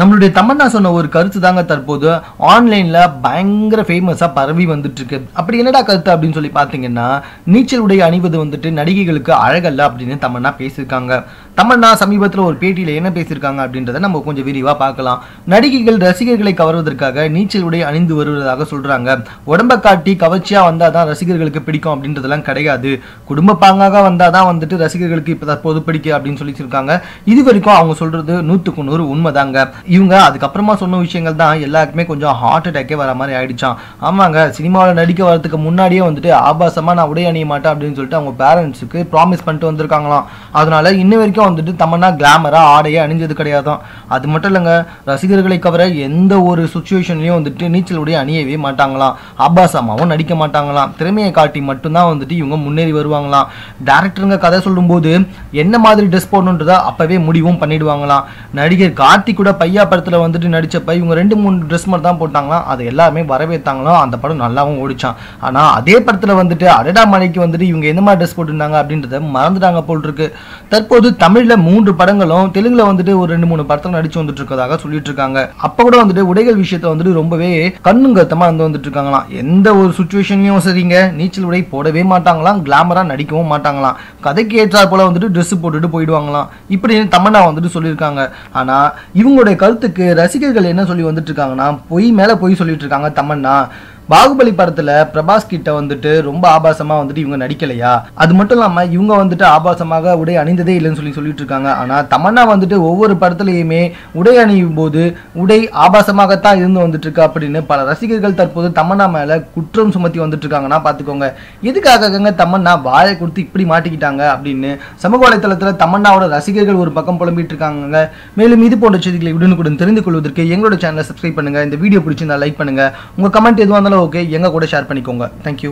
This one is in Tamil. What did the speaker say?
நம்மளுடைய தமன்னா சொன்ன ஒரு கருத்து தாங்க தற்போது. ஆன்லைனில் பயங்கர ஃபேமஸாக பரவி வந்துட்டுருக்கு. அப்படி என்னடா கருத்து அப்படின்னு சொல்லி பார்த்தீங்கன்னா நீச்சல் உடை அணிவது வந்துட்டு நடிகைகளுக்கு அழகல்ல அப்படின்னு தமன்னா பேசியிருக்காங்க. தமன்னா சமீபத்தில் ஒரு பேட்டியில் என்ன பேசியிருக்காங்க அப்படின்றத நம்ம கொஞ்சம் விரிவாக பார்க்கலாம். நடிகைகள் ரசிகர்களை கவர்வதற்காக நீச்சல் உடை அணிந்து வருவதாக சொல்கிறாங்க உடம்ப காட்டி கவர்ச்சியாக வந்தால் தான் ரசிகர்களுக்கு பிடிக்கும் அப்படின்றதெல்லாம் கிடையாது. குடும்ப பாங்காக வந்தால் தான் வந்துட்டு ரசிகர்களுக்கு இப்போ தற்போது பிடிக்கும் அப்படின்னு சொல்லியிருக்காங்க இது வரைக்கும் அவங்க சொல்கிறது நூற்றுக்கு நூறு உண்மைதாங்க. இவங்க அதுக்கப்புறமா சொன்ன விஷயங்கள் தான் எல்லாருக்குமே கொஞ்சம் ஹார்ட் அட்டாக்கே வர மாதிரி ஆயிடுச்சான் ஆமாங்க சினிமாவில் நடிக்க வரதுக்கு முன்னாடியே வந்துட்டு ஆபாசமாக நான் உடை அணிய மாட்டேன் அப்படின்னு சொல்லிட்டு அவங்க பேரண்ட்ஸுக்கு ப்ராமிஸ் பண்ணிட்டு வந்திருக்காங்களாம். அதனால இன்ன வரைக்கும் வந்துட்டு தமன்னா கிளாமராக ஆடையே அணிஞ்சது கிடையாதான் அது மட்டும் இல்லைங்க ரசிகர்களை கவர எந்த ஒரு சுச்சுவேஷன்லையும் வந்துட்டு நீச்சல் உடைய அணியவே மாட்டாங்களாம். ஆபாசமாகவும் நடிக்க மாட்டாங்களாம். திறமையை காட்டி மட்டும்தான் வந்துட்டு இவங்க முன்னேறி வருவாங்களாம். டேரக்டருங்க கதை சொல்லும்போது என்ன மாதிரி ட்ரெஸ் போடணுன்றதை அப்போவே முடிவும் பண்ணிடுவாங்களாம். நடிகர் கார்த்திக் கூட ஐயா படத்தில் வந்துட்டு நடிச்சப்ப இவங்க ரெண்டு மூணு ட்ரெஸ் மட்டும் தான் போட்டாங்களாம். அது எல்லாருமே வரவேற்றாங்களாம் அந்த படம் நல்லாவும் ஓடிச்சான். ஆனால் அதே படத்தில் வந்துட்டு அடடா மலைக்கு வந்துட்டு இவங்க எந்த மாதிரி ட்ரெஸ் போட்டிருந்தாங்க அப்படின்றத மறந்துட்டாங்க போல் இருக்கு தற்போது தமிழில் மூன்று படங்களும் தெலுங்கில் வந்துட்டு ஒரு ரெண்டு மூணு படத்தில் நடிச்சு வந்துட்டு இருக்கதாக சொல்லிட்டு இருக்காங்க அப்போ கூட வந்துட்டு உடைகள் விஷயத்தை வந்துட்டு ரொம்பவே கண்ணுங்கத்தமாக வந்து வந்துட்டு இருக்காங்களாம் எந்த ஒரு சுச்சுவேஷன்லையும் சரிங்க. நீச்சல் உடை போடவே மாட்டாங்களாம். கிளாமராக நடிக்கவும் மாட்டாங்களாம். கதைக்கு ஏற்றாற் போல் வந்துட்டு ட்ரெஸ் போட்டுட்டு போயிடுவாங்களாம். இப்படின்னு தமன்னா வந்துட்டு சொல்லியிருக்காங்க. ஆனால் இவங்களுடைய கருத்துக்கு ரசிகர்கள் என்ன சொல்லி வந்துட்டு இருக்காங்கன்னா பொய் மேல பொய் சொல்லிட்டு இருக்காங்க தமன்னா. பாகுபலி படத்துல பிரபாஸ் கிட்ட வந்துட்டு ரொம்ப ஆபாசமா வந்துட்டு இவங்க நடிக்கலையா? அது மட்டும் இல்லாம இவங்க வந்துட்டு ஆபாசமாக உடை அணிந்ததே இல்லைன்னு சொல்லி சொல்லிட்டு இருக்காங்க. ஆனா தமன்னா வந்துட்டு ஒவ்வொரு படத்துலயுமே உடை அணியும் போது உடை ஆபாசமாகத்தான் இருந்து வந்துட்டு இருக்கு அப்படின்னு பல ரசிகர்கள் தற்போது தமன்னா மேல குற்றம் சுமத்தி வந்துட்டு இருக்காங்கன்னா பாத்துக்கோங்க. எதுக்காகங்க தமன்னா வாயை கொடுத்து இப்படி மாட்டிக்கிட்டாங்க அப்படின்னு சமூக வலைதளத்துல தமன்னாவோட ரசிகர்கள் ஒரு பக்கம் புலம்பிட்டு இருக்காங்க மேலும் இது போன்ற செய்திகளை உடனுக்குடன் தெரிந்து கொள்வதற்கு எங்களோட சேனலை சப்ஸ்கிரைப் பண்ணுங்க. இந்த வீடியோ பிடிச்சிருந்தா லைக் பண்ணுங்க. உங்க கமெண்ட் எதுவாக இருந்தாலும் ஓகே எங்க கூட ஷேர் பண்ணிக்கோங்க. தேங்க்யூ